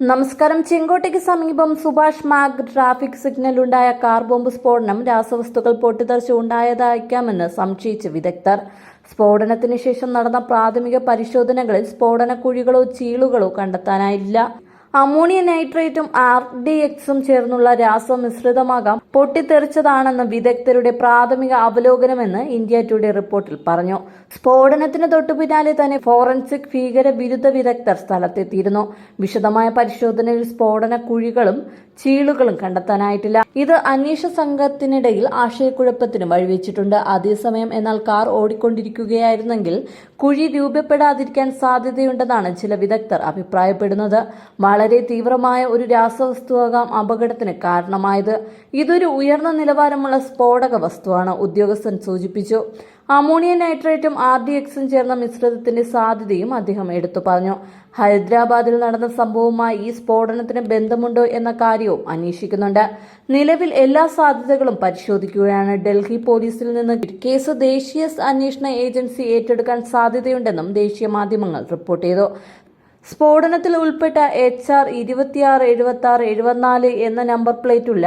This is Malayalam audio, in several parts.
നമസ്കാരം. ചെങ്കോട്ടയ്ക്ക് സമീപം സുഭാഷ് മാഗ് ട്രാഫിക് സിഗ്നലുണ്ടായ കാർ ബോംബ് സ്ഫോടനം രാസവസ്തുക്കൾ പൊട്ടിത്തെറിച്ച് ഉണ്ടായതായിരിക്കാമെന്ന് സംശയിച്ച് വിദഗ്ധർ. സ്ഫോടനത്തിന് ശേഷം നടന്ന പ്രാഥമിക പരിശോധനകളിൽ സ്ഫോടന കുഴികളോ ചീളുകളോ കണ്ടെത്താനായില്ല. അമോണിയ നൈട്രേറ്റും ആർ ഡി എക്സും ചേർന്നുള്ള രാസമിശ്രിതമാകാം പൊട്ടിത്തെറിച്ചതാണെന്ന് വിദഗ്ധരുടെ പ്രാഥമിക അവലോകനമെന്ന് ഇന്ത്യ ടുഡേ റിപ്പോർട്ടിൽ പറഞ്ഞു. സ്ഫോടനത്തിന് തൊട്ടുപിന്നാലെ തന്നെ ഫോറൻസിക് ഭീകര വിരുദ്ധ വിദഗ്ധർ സ്ഥലത്തെത്തിയിരുന്നു. വിശദമായ പരിശോധനയിൽ സ്ഫോടന കുഴികളും ചീളുകളും കണ്ടെത്താനായിട്ടില്ല. ഇത് അന്വേഷണ സംഘത്തിനിടയിൽ ആശയക്കുഴപ്പത്തിന് വഴിവെച്ചിട്ടുണ്ട്. അതേസമയം എന്നാൽ കാർ ഓടിക്കൊണ്ടിരിക്കുകയായിരുന്നെങ്കിൽ കുഴി രൂപപ്പെടാതിരിക്കാൻ സാധ്യതയുണ്ടെന്നാണ് ചില വിദഗ്ധർ അഭിപ്രായപ്പെടുന്നത്. വളരെ തീവ്രമായ ഒരു രാസവസ്തുവാകാം അപകടത്തിന് കാരണമായത്. ഇതൊരു ഉയർന്ന നിലവാരമുള്ള സ്ഫോടക വസ്തുവാണ് ഉദ്യോഗസ്ഥൻ സൂചിപ്പിച്ചു. അമോണിയ നൈട്രേറ്റും ആർ ഡി എക്സും ചേർന്ന മിശ്രിതത്തിന്റെ സാധ്യതയും അദ്ദേഹം എടുത്തു പറഞ്ഞു. ഹൈദരാബാദിൽ നടന്ന സംഭവവുമായി ഈ സ്ഫോടനത്തിന് ബന്ധമുണ്ടോ എന്ന കാര്യവും അന്വേഷിക്കുന്നുണ്ട്. നിലവിൽ എല്ലാ സാധ്യതകളും പരിശോധിക്കുകയാണ്. ഡൽഹി പോലീസിൽ നിന്ന് കേസ് ദേശീയ അന്വേഷണ ഏജൻസി ഏറ്റെടുക്കാൻ സാധ്യതയുണ്ടെന്നും ദേശീയ മാധ്യമങ്ങൾ റിപ്പോർട്ട് ചെയ്തു. സ്ഫോടനത്തിൽ ഉൾപ്പെട്ട എച്ച് ആർ ഇരുപത്തിയാറ് എഴുപത്തി ആറ് എഴുപത്തിനാല് എന്ന നമ്പർ പ്ലേറ്റുള്ള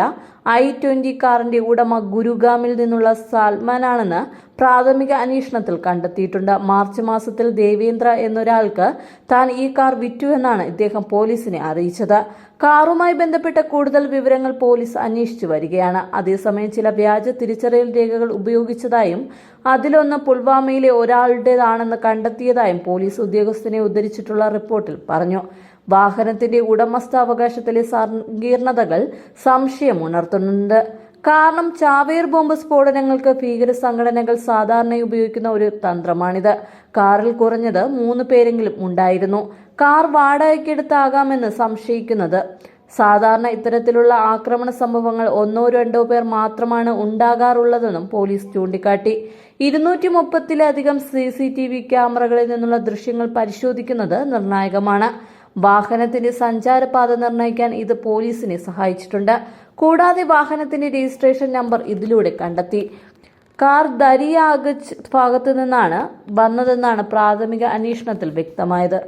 ഐ ട്വന്റി കാറിന്റെ ഉടമ ഗുരുഗാമിൽ നിന്നുള്ള സാൽമാനാണെന്ന് പ്രാഥമിക അന്വേഷണത്തിൽ കണ്ടെത്തിയിട്ടുണ്ട്. മാർച്ച് മാസത്തിൽ ദേവേന്ദ്ര എന്നൊരാൾക്ക് താൻ ഈ കാർ വിറ്റു എന്നാണ് ഇദ്ദേഹം പോലീസിനെ അറിയിച്ചത്. കാറുമായി ബന്ധപ്പെട്ട കൂടുതൽ വിവരങ്ങൾ പോലീസ് അന്വേഷിച്ചു വരികയാണ്. അതേസമയം ചില വ്യാജ തിരിച്ചറിയൽ രേഖകൾ ഉപയോഗിച്ചതായും അതിലൊന്ന് പുൽവാമയിലെ ഒരാളുടേതാണെന്ന് കണ്ടെത്തിയതായും പോലീസ് ഉദ്യോഗസ്ഥനെ ഉദ്ധരിച്ചിട്ടുള്ള റിപ്പോർട്ടിൽ പറഞ്ഞു. വാഹനത്തിന്റെ ഉടമസ്ഥാവകാശത്തിലെ സങ്കീർണതകൾ സംശയമുണർത്തുന്നുണ്ട് കാരണം ചാവേർ ബോംബ് സ്ഫോടനങ്ങൾക്ക് ഭീകര സംഘടനകൾ സാധാരണയായി ഉപയോഗിക്കുന്ന ഒരു തന്ത്രമാണിത്. കാറിൽ കുറഞ്ഞത് മൂന്ന് പേരെങ്കിലും ഉണ്ടായിരുന്നു. കാർ വാടകയ്ക്കെടുത്താകാമെന്ന് സംശയിക്കുന്നത്. സാധാരണ ഇത്തരത്തിലുള്ള ആക്രമണ സംഭവങ്ങൾ ഒന്നോ രണ്ടോ പേർ മാത്രമാണ് ഉണ്ടാകാറുള്ളതെന്നും പോലീസ് ചൂണ്ടിക്കാട്ടി. ഇരുന്നൂറ്റി മുപ്പത്തിലധികം സി സി ടി വി ക്യാമറകളിൽ നിന്നുള്ള ദൃശ്യങ്ങൾ പരിശോധിക്കുന്നത് നിർണായകമാണ്. വാഹനത്തിന്റെ സഞ്ചാരപാത നിർണയിക്കാൻ ഇത് പോലീസിനെ സഹായിച്ചിട്ടുണ്ട്. കൂടാതെ വാഹനത്തിന്റെ രജിസ്ട്രേഷൻ നമ്പർ ഇതിലൂടെ കണ്ടെത്തി. കാർ ദരിയാഗജ് ഭാഗത്തു നിന്നാണ് വന്നതെന്നാണ് പ്രാഥമിക അന്വേഷണത്തിൽ വ്യക്തമായത്.